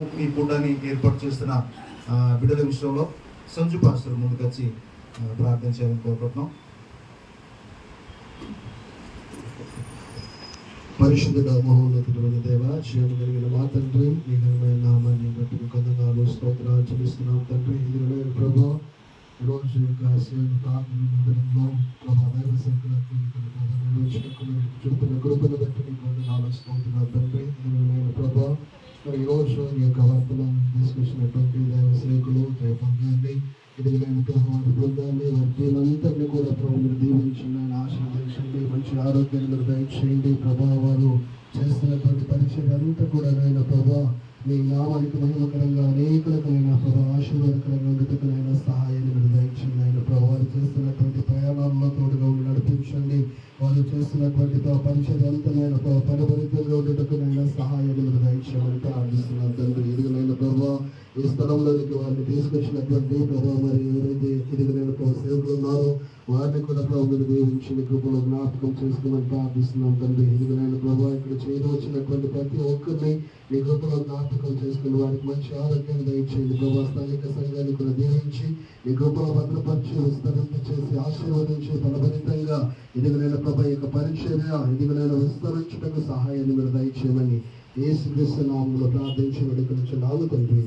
ఈ కూటాన్ని ఏర్పాటు చేస్తున్న ఆ, బిడ్డల విషయంలో సంజు పాస్టర్ ముందుకొచ్చి ప్రార్థన చేయాలని కోరుకుంటున్నాం. పరిశుద్ధుడ మహోన్నతుడైన దేవ జీవన కలిగిన మా తండ్రి మీ ఘనమైన నామాన్ని బట్టి మీకు వందనాలు స్తోత్రాలు చెల్లిస్తున్నాం తండ్రి. ఇది నేను ప్రభా ఈరోజు యొక్క సేవ ప్రార్థన మందిరంలో ప్రభా దైవ సంకులకు కృపను బట్టి మీకు వందనాలు స్తోత్రాలు తండ్రి. ఇది నేను సో ఈరోజు ఈ యొక్క వార్తలను తీసుకొచ్చినటువంటి దైవ సేవకులు దైవంగాన్ని ఎదురుగా నేను ప్రభావ బృందాన్ని వారి టీమంతటిని కూడా ప్రభు మీరు దీవించండి ఆయన ఆశీర్వదించండి మంచి ఆరోగ్యాన్ని మీరు దయచేయండి. ప్రభా వారు చేస్తున్నటువంటి పరిచయం అంతా కూడా నాయన ప్రభా మీ నామానికి మహిమకరంగా అనేకులకు ప్రభా ఆశీర్వాదకరంగా ఉండటకునైనా సహాయాన్ని మీరు దయచేయండి ఆయన ప్రభావాలు చేస్తున్నటువంటి ప్రయాణాల్లో తోడుగా ఉండి నడిపించండి. వాళ్ళు చేస్తున్నటువంటి పరిచయం అంతనైనా ప్రభా పరిపరితంగా ఉండటకునైనా సహాయం మీరు ప్రార్థిస్తున్నాను తండ్రి. ఎదుగునైన ప్రభా ఈ స్థలంలోనికి వారిని తీసుకొచ్చినటువంటి ప్రభావ మరి ఎవరైతే ఎదుగునైన ప్రభు సేవకులు ఉన్నారో వారిని కూడా ప్రభుత్వం మీరు దీవించి కృపలో జ్ఞాపకం చేసుకోమని ప్రార్థిస్తున్నాం తండ్రి. ఎదుగునైన ప్రభావ ఇక్కడ చేయవచ్చినటువంటి ప్రతి ఒక్కరిని మీ కృపలో జ్ఞాపకం చేసుకుని వారికి మంచి ఆరోగ్యాన్ని దయచేయండి. ప్రభావ స్థానిక సంఘాన్ని కూడా దీవించి మీ కృపలో భద్రపరిచి విస్తరింప చేసి ఆశీర్వదించి ఫలభరితంగా ఎదుగునైన ప్రభా యొక్క పరిచర్య ఎదుగునైన విస్తరించుటకు సహాయాన్ని మీరు దయచేయమని ఏ క్రీస్తు నామములో ప్రార్థించి వేడుకొనుచున్నాము తండ్రి.